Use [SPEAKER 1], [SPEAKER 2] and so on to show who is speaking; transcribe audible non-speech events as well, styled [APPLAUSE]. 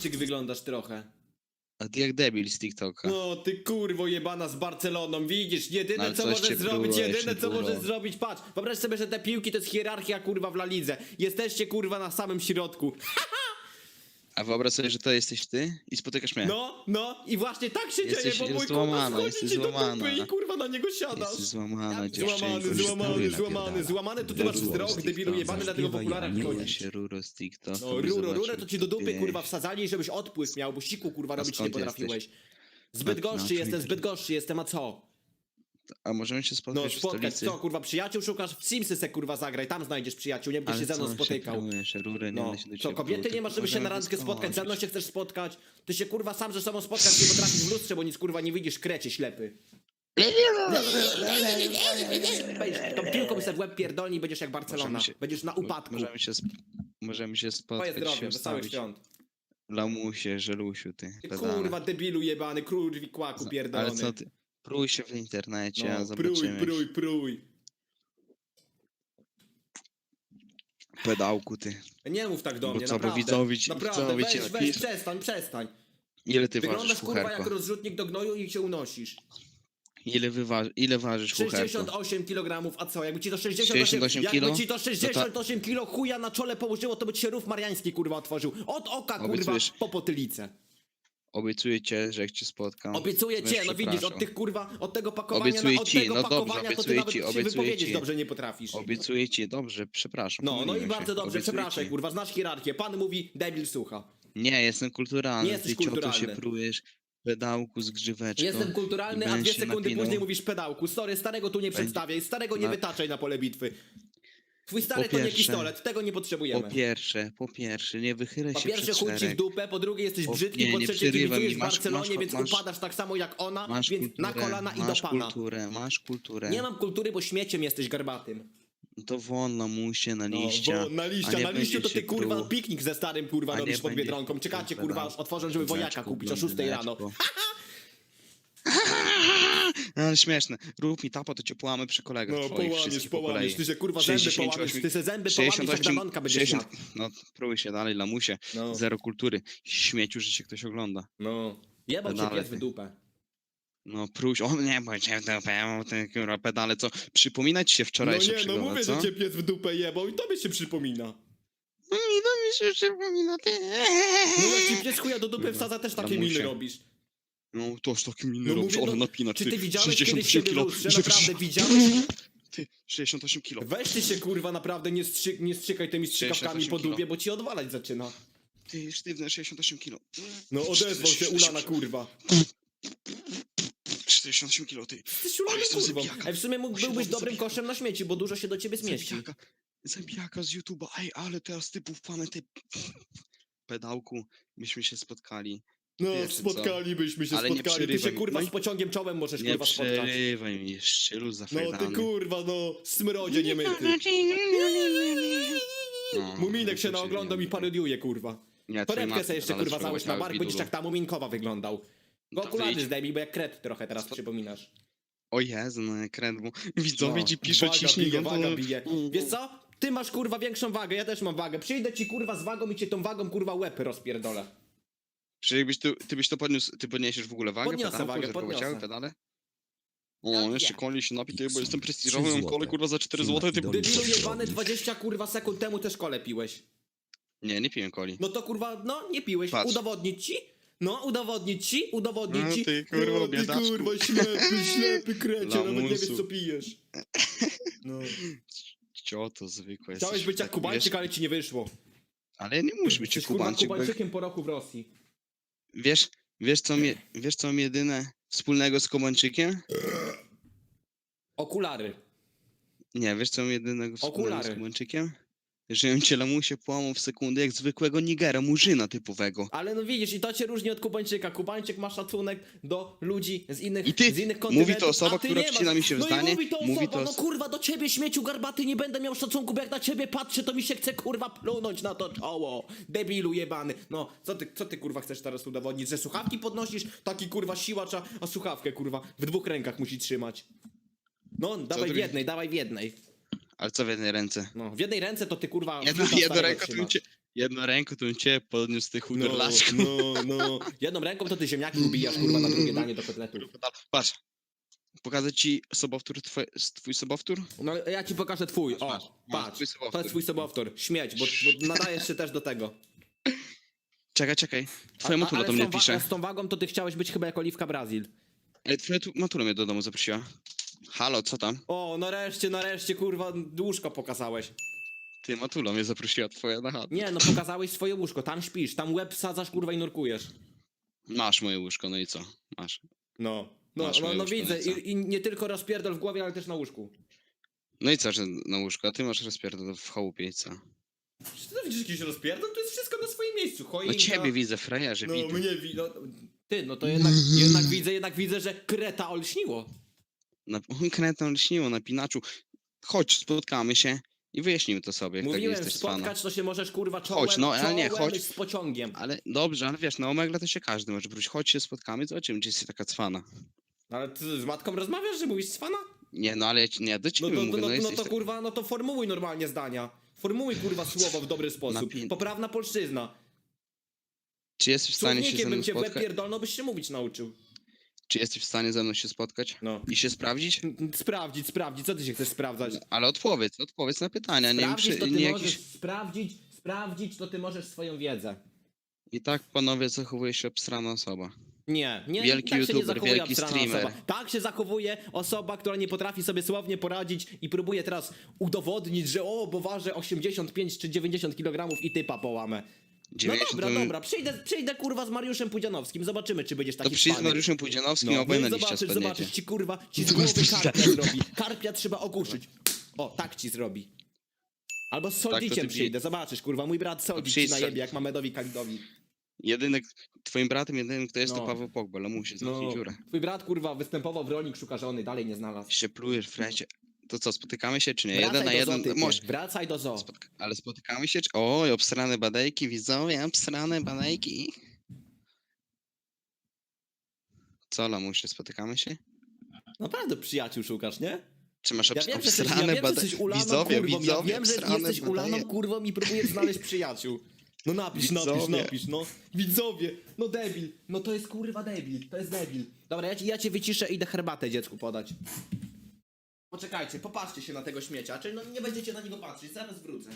[SPEAKER 1] Czyk wyglądasz trochę.
[SPEAKER 2] A ty jak debil z TikToka.
[SPEAKER 1] No ty kurwo jebana z Barceloną, widzisz, jedyne
[SPEAKER 2] Ale
[SPEAKER 1] co
[SPEAKER 2] coś
[SPEAKER 1] możesz
[SPEAKER 2] cię
[SPEAKER 1] zrobić,
[SPEAKER 2] było
[SPEAKER 1] jedyne
[SPEAKER 2] jeszcze
[SPEAKER 1] co możesz zrobić, patrz, wyobraź sobie, że te piłki to jest hierarchia kurwa w La Lidze. Jesteście kurwa na samym środku. [LAUGHS]
[SPEAKER 2] A wyobraź sobie, że to jesteś ty i spotykasz mnie.
[SPEAKER 1] No, no i właśnie tak się
[SPEAKER 2] Jesteś-
[SPEAKER 1] dzieje, bo mój
[SPEAKER 2] złamana,
[SPEAKER 1] schodzi
[SPEAKER 2] jesteś
[SPEAKER 1] ci do
[SPEAKER 2] złamana.
[SPEAKER 1] dupy i kurwa na niego siadasz.
[SPEAKER 2] Jesteś złamana
[SPEAKER 1] Złamany,
[SPEAKER 2] dziewczynko. już
[SPEAKER 1] złamany,
[SPEAKER 2] stary
[SPEAKER 1] złamany,
[SPEAKER 2] napierdala.
[SPEAKER 1] złamany, to ty masz
[SPEAKER 2] Ruro
[SPEAKER 1] wzrok,
[SPEAKER 2] z
[SPEAKER 1] debilu
[SPEAKER 2] TikToka.
[SPEAKER 1] jebany, dlatego w
[SPEAKER 3] Zaśpiewaj,
[SPEAKER 1] okularach chodzisz.
[SPEAKER 2] się Ruro z TikToka.
[SPEAKER 1] No, ruro, rurę to ci do dupy kurwa wsadzali, żebyś odpływ miał, bo siku kurwa robić nie
[SPEAKER 2] skąd
[SPEAKER 1] potrafiłeś. Zbyt
[SPEAKER 2] Na-
[SPEAKER 1] goszczy
[SPEAKER 2] na czym
[SPEAKER 1] jestem, zbyt goszczy jestem, a co?
[SPEAKER 2] A możemy się spotkać
[SPEAKER 1] No
[SPEAKER 2] w
[SPEAKER 1] spotkać,
[SPEAKER 2] stolicy?
[SPEAKER 1] co kurwa, przyjaciół szukasz? W Simsy se kurwa zagraj, tam znajdziesz przyjaciół, nie będziesz się ze mną spotykał.
[SPEAKER 2] przeprujesz, Rurę, nie
[SPEAKER 1] No,
[SPEAKER 2] będę się do
[SPEAKER 1] co,
[SPEAKER 2] ciebie
[SPEAKER 1] kobiety
[SPEAKER 2] pruł,
[SPEAKER 1] nie masz,
[SPEAKER 2] tylko
[SPEAKER 1] żeby się na
[SPEAKER 2] możemy
[SPEAKER 1] randkę spotkać, ze mną się chcesz spotkać, ty się kurwa sam ze sobą spotkać nie potrafisz w lustrze, bo nic kurwa nie widzisz, krecie ślepy. Weź, tą piłką sobie w łeb pierdolni i będziesz jak Barcelona,
[SPEAKER 2] Możemy się-
[SPEAKER 1] będziesz na upadku.
[SPEAKER 2] Możemy się, sp- możemy się
[SPEAKER 1] Twoje
[SPEAKER 2] spotkać
[SPEAKER 1] zdrowie,
[SPEAKER 2] się
[SPEAKER 1] wesołych
[SPEAKER 2] wstawić.
[SPEAKER 1] świąt.
[SPEAKER 2] Lamusie, żelusiu, ty.
[SPEAKER 1] Ty
[SPEAKER 2] pedale.
[SPEAKER 1] kurwa debilu jebany, kurwi kłaku pierdolony.
[SPEAKER 2] Ale co ty? Prój się w internecie,
[SPEAKER 1] No, prój,
[SPEAKER 2] zobaczymy.
[SPEAKER 1] prój, prój.
[SPEAKER 2] Pedałku, ty.
[SPEAKER 1] Nie mów tak do
[SPEAKER 2] Bo
[SPEAKER 1] mnie,
[SPEAKER 2] co, bo
[SPEAKER 1] naprawdę.
[SPEAKER 2] widzowie ci-
[SPEAKER 1] naprawdę,
[SPEAKER 2] widzowie
[SPEAKER 1] weź,
[SPEAKER 2] ci
[SPEAKER 1] weź, przestań, przestań.
[SPEAKER 2] Ile ty
[SPEAKER 1] Wyglądasz
[SPEAKER 2] ważysz,
[SPEAKER 1] kurwa jak
[SPEAKER 2] kucherko?
[SPEAKER 1] rozrzutnik do gnoju i się unosisz.
[SPEAKER 2] Ile, wywa- ile ważysz, kucherko?
[SPEAKER 1] 68 kg, a co? Jakby ci to 68,
[SPEAKER 2] 68
[SPEAKER 1] jakby
[SPEAKER 2] kilo?
[SPEAKER 1] ci to 68 kg chuja na czole położyło, to by ci się rów mariański kurwa otworzył. Od oka kurwa
[SPEAKER 2] Obiecujesz?
[SPEAKER 1] po potylicę.
[SPEAKER 2] Obiecuję cię, że jak cię spotkam.
[SPEAKER 1] Obiecuję cię, no widzisz, od tych kurwa, od tego pakowania,
[SPEAKER 2] Obiecuję
[SPEAKER 1] na, od
[SPEAKER 2] ci,
[SPEAKER 1] tego
[SPEAKER 2] no dobrze,
[SPEAKER 1] pakowania to ty nawet
[SPEAKER 2] ci,
[SPEAKER 1] się wypowiedzieć
[SPEAKER 2] ci.
[SPEAKER 1] dobrze nie potrafisz.
[SPEAKER 2] Obiecuję ci, dobrze, przepraszam.
[SPEAKER 1] No, no i
[SPEAKER 2] pomyliłem
[SPEAKER 1] bardzo
[SPEAKER 2] się.
[SPEAKER 1] dobrze,
[SPEAKER 2] Obiecuję
[SPEAKER 1] przepraszaj
[SPEAKER 2] ci.
[SPEAKER 1] kurwa, znasz hierarchię. Pan mówi, debil słucha.
[SPEAKER 2] Nie, jestem kulturalny.
[SPEAKER 1] Nie jesteś
[SPEAKER 2] ty cioto
[SPEAKER 1] kulturalny.
[SPEAKER 2] się prujesz, pedałku z grzyweczką.
[SPEAKER 1] Jestem kulturalny, a dwie
[SPEAKER 2] się
[SPEAKER 1] sekundy
[SPEAKER 2] napinał.
[SPEAKER 1] później mówisz pedałku. Sorry, starego tu nie przedstawiaj, starego nie wytaczaj na pole bitwy. Twój stary
[SPEAKER 2] Po
[SPEAKER 1] to nie
[SPEAKER 2] pierwsze-
[SPEAKER 1] pistolet, tego nie
[SPEAKER 2] Po
[SPEAKER 1] potrzebujemy.
[SPEAKER 2] pierwsze, po pierwsze, nie wychylaj
[SPEAKER 1] Po
[SPEAKER 2] się
[SPEAKER 1] pierwsze
[SPEAKER 2] przed
[SPEAKER 1] chuj ci w
[SPEAKER 2] szereg.
[SPEAKER 1] dupę, po drugie jesteś
[SPEAKER 2] Po-
[SPEAKER 1] brzydki,
[SPEAKER 2] nie,
[SPEAKER 1] po
[SPEAKER 2] nie
[SPEAKER 1] trzecie
[SPEAKER 2] przerywaj
[SPEAKER 1] kibicujesz
[SPEAKER 2] mi,
[SPEAKER 1] w
[SPEAKER 2] masz-
[SPEAKER 1] Barcelonie,
[SPEAKER 2] masz-
[SPEAKER 1] więc
[SPEAKER 2] masz-
[SPEAKER 1] upadasz tak samo jak ona,
[SPEAKER 2] Masz
[SPEAKER 1] więc
[SPEAKER 2] kulturę,
[SPEAKER 1] na kolana i do
[SPEAKER 2] masz
[SPEAKER 1] pana.
[SPEAKER 2] kulturę, masz kulturę.
[SPEAKER 1] Nie mam kultury, bo śmieciem jesteś garbatym.
[SPEAKER 2] To won na musie, na
[SPEAKER 1] No,
[SPEAKER 2] liścia.
[SPEAKER 1] bo na
[SPEAKER 2] a
[SPEAKER 1] liścia,
[SPEAKER 2] nie
[SPEAKER 1] na liściu to ty
[SPEAKER 2] się
[SPEAKER 1] kurwa
[SPEAKER 2] pruł.
[SPEAKER 1] piknik ze starym kurwa
[SPEAKER 2] A nie
[SPEAKER 1] robisz pod Biedronką.
[SPEAKER 2] się
[SPEAKER 1] Czekacie
[SPEAKER 2] pruł,
[SPEAKER 1] kurwa, aż otworzą, żeby wojaka kupić o 6 rano. [LAUGHS]
[SPEAKER 2] Ale śmieszne. Rób mi tapo, to cię połamy przy kolegach
[SPEAKER 1] No,
[SPEAKER 2] twoich
[SPEAKER 1] połamiesz,
[SPEAKER 2] wszystkich po
[SPEAKER 1] połamiesz,
[SPEAKER 2] kolei.
[SPEAKER 1] ty się kurwa zęby
[SPEAKER 2] 68
[SPEAKER 1] połamiesz, ty se zęby połamiesz, jak
[SPEAKER 2] 68
[SPEAKER 1] Danonka będziesz
[SPEAKER 2] 60
[SPEAKER 1] jadł.
[SPEAKER 2] No, próbuj się dalej, lamusie.
[SPEAKER 1] No,
[SPEAKER 2] Zero kultury. Śmieciu, że się ktoś ogląda.
[SPEAKER 1] no. Jebał cię pies w dupę.
[SPEAKER 2] No, próś. O nie, bo cię dupę, ten kurwa pedale, co? Przypominać się
[SPEAKER 1] No
[SPEAKER 2] wczorajsze
[SPEAKER 1] nie, no mówię,
[SPEAKER 2] co?
[SPEAKER 1] że cię pies w dupę jebał i tobie się przypomina.
[SPEAKER 2] No mi, no mi się przypomina, ty.
[SPEAKER 1] No jak ci pies chuja do dupy
[SPEAKER 2] Kurwa,
[SPEAKER 1] wsadza, też takie
[SPEAKER 2] lamusie.
[SPEAKER 1] miny robisz.
[SPEAKER 2] No, toż taki miny
[SPEAKER 1] No
[SPEAKER 2] robisz,
[SPEAKER 1] mówię,
[SPEAKER 2] ale
[SPEAKER 1] no,
[SPEAKER 2] napinacz,
[SPEAKER 1] Czy ty widziałeś kiedyś
[SPEAKER 2] 68
[SPEAKER 1] siebie w
[SPEAKER 2] kilo. że
[SPEAKER 1] Naprawdę widziałeś?
[SPEAKER 2] Ty, 68 kilo.
[SPEAKER 1] Weź ty się kurwa naprawdę nie, strzy nie strzykaj tymi strzykawkami
[SPEAKER 2] 68
[SPEAKER 1] po
[SPEAKER 2] kilo.
[SPEAKER 1] dupie, bo ci odwalać zaczyna.
[SPEAKER 2] Ty, sztywne 68 kilo.
[SPEAKER 1] No odezwał się ulana kurwa.
[SPEAKER 2] 68 kilo, ty.
[SPEAKER 1] Jesteś ulany
[SPEAKER 2] Ale jestem
[SPEAKER 1] kurwą.
[SPEAKER 2] zabijaka.
[SPEAKER 1] Ej, w sumie mógł, byłbyś dobrym
[SPEAKER 2] zabijaka.
[SPEAKER 1] koszem na śmieci, bo dużo się do ciebie zmieści.
[SPEAKER 2] Zabijaka, zabijaka z YouTube'a. Ej, ale teraz typów mamy, ty... Pedałku, myśmy się spotkali.
[SPEAKER 1] No,
[SPEAKER 2] Wiesz, co?
[SPEAKER 1] spotkalibyśmy się,
[SPEAKER 2] Ale nie
[SPEAKER 1] spotkali. Ty się
[SPEAKER 2] przerywaj mi.
[SPEAKER 1] kurwa
[SPEAKER 2] No i-
[SPEAKER 1] z pociągiem czołem możesz
[SPEAKER 2] Nie
[SPEAKER 1] kurwa spotkać.
[SPEAKER 2] przerywaj mi, szczylu
[SPEAKER 1] No
[SPEAKER 2] zafajdany.
[SPEAKER 1] ty kurwa, no, smrodzie nie myty.
[SPEAKER 2] No,
[SPEAKER 1] Muminek się naoglądał i parodiuje kurwa.
[SPEAKER 2] Nie, twojej
[SPEAKER 1] Torebkę sobie jeszcze kurwa załóż na
[SPEAKER 2] próbować,
[SPEAKER 1] bar, będziesz jak ta Muminkowa wyglądał.
[SPEAKER 2] No to
[SPEAKER 1] okulary
[SPEAKER 2] wyjdź.
[SPEAKER 1] zdejmij, bo jak kret trochę teraz przypominasz.
[SPEAKER 2] O Jezu, no kręt, bo widzowie
[SPEAKER 1] No,
[SPEAKER 2] ci piszą
[SPEAKER 1] waga bije,
[SPEAKER 2] go,
[SPEAKER 1] waga bije. Wiesz co? Ty masz kurwa większą wagę, ja też mam wagę. Przyjdę ci kurwa z wagą i cię tą wagą kurwa łepy rozpierdolę.
[SPEAKER 2] Czy byś tu, ty byś to podniósł, ty podniesiesz w ogóle wagę?
[SPEAKER 1] Podniosę
[SPEAKER 2] pedałku,
[SPEAKER 1] wagę,
[SPEAKER 2] że
[SPEAKER 1] podniosę.
[SPEAKER 2] poleciały pedale? O,
[SPEAKER 1] Ja
[SPEAKER 2] jeszcze
[SPEAKER 1] wiem.
[SPEAKER 2] koli się napij, bo jestem
[SPEAKER 3] Trzy
[SPEAKER 2] prestiżowy, mam
[SPEAKER 3] złote.
[SPEAKER 2] kole kurwa za 4
[SPEAKER 3] Film
[SPEAKER 2] złote, ty...
[SPEAKER 3] Idol.
[SPEAKER 1] Debilu jebany
[SPEAKER 3] robisz.
[SPEAKER 1] 20 kurwa sekund temu też kole piłeś.
[SPEAKER 2] Nie, nie piłem coli.
[SPEAKER 1] No to kurwa, no nie piłeś.
[SPEAKER 2] Patrz.
[SPEAKER 1] Udowodnić ci? No, udowodnić ci, udowodnić
[SPEAKER 2] No
[SPEAKER 1] ci.
[SPEAKER 2] ty, kurwa,
[SPEAKER 1] no, ty
[SPEAKER 2] biedaczku.
[SPEAKER 1] kurwa, ślepy, [LAUGHS] ślepy krecie, nawet nie wiesz
[SPEAKER 2] Lamusu.
[SPEAKER 1] co pijesz. No.
[SPEAKER 2] Cioto zwykłe
[SPEAKER 1] Chciałeś
[SPEAKER 2] jesteś,
[SPEAKER 1] być jak Kubańczyk, ale ci nie wyszło.
[SPEAKER 2] Ale nie musi być
[SPEAKER 1] Jesteś
[SPEAKER 2] jak
[SPEAKER 1] kurwa
[SPEAKER 2] Kubańczyk, bo
[SPEAKER 1] Kubańczykiem po roku w Rosji.
[SPEAKER 2] Wiesz, wiesz co, mnie, wiesz co mam jedyne wspólnego z Kubańczykiem?
[SPEAKER 1] Okulary.
[SPEAKER 2] Nie, wiesz co mam jedynego wspólnego z
[SPEAKER 1] Okulary.
[SPEAKER 2] Kubańczykiem? Że on cię lamusie połamał w sekundę jak zwykłego Nigera, murzyna typowego.
[SPEAKER 1] Ale no widzisz, i to cię różni od Kubańczyka. Kubańczyk ma szacunek do ludzi z innych,
[SPEAKER 2] I ty-
[SPEAKER 1] z innych
[SPEAKER 2] mówi
[SPEAKER 1] kontynentów.
[SPEAKER 2] to osoba,
[SPEAKER 1] a ty
[SPEAKER 2] która
[SPEAKER 1] nie masz.
[SPEAKER 2] mi się w
[SPEAKER 1] no
[SPEAKER 2] zdanie,
[SPEAKER 1] I mówi to osoba,
[SPEAKER 2] mówi to
[SPEAKER 1] no
[SPEAKER 2] os-
[SPEAKER 1] kurwa, do ciebie śmieciu garbaty nie będę miał szacunku, bo jak na ciebie patrzę, to mi się chce kurwa plunąć na to czoło. Debilu jebany. No, co ty, co ty kurwa chcesz teraz udowodnić? Że słuchawki podnosisz? Taki kurwa siłacz, a, a słuchawkę kurwa w dwóch rękach musi trzymać. No, dawaj w
[SPEAKER 2] drugi-
[SPEAKER 1] jednej, dawaj w jednej.
[SPEAKER 2] Ale co w jednej ręce?
[SPEAKER 1] No, w jednej ręce to ty kurwa
[SPEAKER 2] jedna
[SPEAKER 1] starego
[SPEAKER 2] ręka to bym cię, Jedną ręką to bym cię podniósł tych udurlaczku.
[SPEAKER 1] no, no. Jedną ręką to ty ziemniaki ubijasz, kurwa, na drugie danie do kotletu.
[SPEAKER 2] Patrz. Pokażę ci sobowtór, twój, twój sobowtór?
[SPEAKER 1] No ja ci pokażę twój, o,
[SPEAKER 2] masz
[SPEAKER 1] patrz,
[SPEAKER 2] twój
[SPEAKER 1] to jest twój sobowtór, śmieć, bo, bo nadajesz się też do tego.
[SPEAKER 2] Czekaj, czekaj. Twoja
[SPEAKER 1] a-
[SPEAKER 2] matura
[SPEAKER 1] ale
[SPEAKER 2] do mnie pisze.
[SPEAKER 1] Z tą wagą to ty chciałeś być chyba jak Oliwka Brazil.
[SPEAKER 2] Ej, twoja tu- matura mnie do domu zaprosiła. Halo, co tam?
[SPEAKER 1] O, nareszcie, nareszcie, kurwa, łóżko pokazałeś.
[SPEAKER 2] Ty, matula mnie zaprosiła, twoja na chatę.
[SPEAKER 1] Nie, no pokazałeś swoje łóżko, tam śpisz, tam łeb sadzasz, kurwa, i nurkujesz.
[SPEAKER 2] Masz moje łóżko, no i co? Masz.
[SPEAKER 1] No. No,
[SPEAKER 2] Masz
[SPEAKER 1] no,
[SPEAKER 2] moje
[SPEAKER 1] no
[SPEAKER 2] łóżko,
[SPEAKER 1] widzę
[SPEAKER 2] no i co?
[SPEAKER 1] I, i nie tylko rozpierdol w głowie, ale też na łóżku.
[SPEAKER 2] No i co, że na łóżko, a ty masz rozpierdol w chałupie i co?
[SPEAKER 1] Czy ty widzisz jakiś rozpierdol? To jest wszystko na swoim miejscu,
[SPEAKER 2] No
[SPEAKER 1] choinka.
[SPEAKER 2] ciebie widzę, frajerze,
[SPEAKER 1] No
[SPEAKER 2] widzę.
[SPEAKER 1] mnie wi... No, ty, no to jednak, jednak widzę, jednak widzę, że kreta olśniło.
[SPEAKER 2] Na, [LAUGHS] konkretną lśniło na pinaczu. Chodź, spotkamy się i wyjaśnimy to sobie, jak tak
[SPEAKER 1] Mówiłem,
[SPEAKER 2] fanem.
[SPEAKER 1] spotkać to się możesz, kurwa, czołem,
[SPEAKER 2] Chodź, no, ale nie, chodź.
[SPEAKER 1] z pociągiem.
[SPEAKER 2] Ale dobrze, ale wiesz, na Omegle to się każdy może wrócić. Chodź się spotkamy, zobaczymy, czy jesteś taka cwana.
[SPEAKER 1] Ale ty z matką rozmawiasz, że mówisz cwana?
[SPEAKER 2] Nie, no ale ja ci, nie, do
[SPEAKER 1] No
[SPEAKER 2] ciebie
[SPEAKER 1] to,
[SPEAKER 2] mówię,
[SPEAKER 1] no,
[SPEAKER 2] no,
[SPEAKER 1] no, no to
[SPEAKER 2] tak-
[SPEAKER 1] kurwa, no to formułuj normalnie zdania. Formułuj kurwa [LAUGHS] słowo w dobry sposób. Poprawna polszczyzna.
[SPEAKER 2] Czy jesteś w stanie się ze mną
[SPEAKER 1] bym cię
[SPEAKER 2] spotkać?
[SPEAKER 1] byś się mówić nauczył.
[SPEAKER 2] Czy jesteś w stanie ze mną się spotkać?
[SPEAKER 1] No.
[SPEAKER 2] I się sprawdzić?
[SPEAKER 1] Sprawdzić, sprawdzić, co ty się chcesz sprawdzać?
[SPEAKER 2] Ale odpowiedz, odpowiedz na pytania, nie,
[SPEAKER 1] Sprawdzić,
[SPEAKER 2] przy,
[SPEAKER 1] to ty
[SPEAKER 2] nie
[SPEAKER 1] możesz
[SPEAKER 2] jakiś...
[SPEAKER 1] sprawdzić, sprawdzić, to ty możesz swoją wiedzę.
[SPEAKER 2] I tak, panowie, zachowuje się obstrana osoba.
[SPEAKER 1] Nie, nie,
[SPEAKER 2] Wielki
[SPEAKER 1] tak się nie
[SPEAKER 2] youtuber,
[SPEAKER 1] zachowuje
[SPEAKER 2] wielki streamer.
[SPEAKER 1] Osoba. Tak się zachowuje osoba, która nie potrafi sobie słownie poradzić i próbuje teraz udowodnić, że o, bo waży 85 czy 90 kg i typa połamę. No
[SPEAKER 2] 90
[SPEAKER 1] dobra,
[SPEAKER 2] to bym-
[SPEAKER 1] dobra, przyjdę, przyjdę kurwa z Mariuszem Pudzianowskim, zobaczymy czy będziesz taki
[SPEAKER 2] To przyjdź z. Mariuszem Pudzianowskim,
[SPEAKER 1] No,
[SPEAKER 2] obaj
[SPEAKER 1] no
[SPEAKER 2] na liścia
[SPEAKER 1] zobaczysz,
[SPEAKER 2] spadniecie.
[SPEAKER 1] zobaczysz, ci kurwa, ci z
[SPEAKER 2] Zobaczysz,
[SPEAKER 1] głowy
[SPEAKER 2] tak.
[SPEAKER 1] karpia [LAUGHS] zrobi. Karpia trzeba ogłuszyć. O, tak ci zrobi. Tak, z Soldiciem
[SPEAKER 2] ty-
[SPEAKER 1] przyjdę, zobaczysz, kurwa, mój brat Soldic ci
[SPEAKER 2] z-
[SPEAKER 1] najebie, jak Mamedowi Kalidowi.
[SPEAKER 2] Jedyny, twoim bratem jedynym, kto jest,
[SPEAKER 1] No.
[SPEAKER 2] to Paweł Pogba, lamusie, zamknij
[SPEAKER 1] No,
[SPEAKER 2] dziurę.
[SPEAKER 1] twój brat, kurwa, występował w rolnik szuka żony, dalej nie znalazł.
[SPEAKER 2] Się plujesz, frecie. To co, spotykamy się czy nie?
[SPEAKER 1] Wracaj
[SPEAKER 2] jeden na jeden,
[SPEAKER 1] zoo,
[SPEAKER 2] może.
[SPEAKER 1] Wracaj do zoo.
[SPEAKER 2] Spotka- ale spotykamy się czy... Oj, obsrane badejki, widzowie, obsrane badejki. Co, lamusie, spotykamy się?
[SPEAKER 1] Naprawdę przyjaciół szukasz, nie?
[SPEAKER 2] Czy masz
[SPEAKER 1] Ja
[SPEAKER 2] obs-
[SPEAKER 1] wiem, ja
[SPEAKER 2] obsrane
[SPEAKER 1] wiem, że jesteś
[SPEAKER 2] badejki?
[SPEAKER 1] ulaną
[SPEAKER 2] Widzowie,
[SPEAKER 1] kurwą,
[SPEAKER 2] widzowie,
[SPEAKER 1] ja wiem, że
[SPEAKER 2] obsrane
[SPEAKER 1] jesteś ulaną kurwą i próbujesz znaleźć przyjaciół. No napisz, napisz,
[SPEAKER 2] Widzowie.
[SPEAKER 1] napisz, no. Widzowie, no debil, no to jest kurwa debil, to jest debil. Dobra, ja, ci- ja cię wyciszę i idę herbatę dziecku podać. Poczekajcie, popatrzcie się na tego śmiecia, czyli no nie będziecie na niego patrzeć, zaraz wrócę.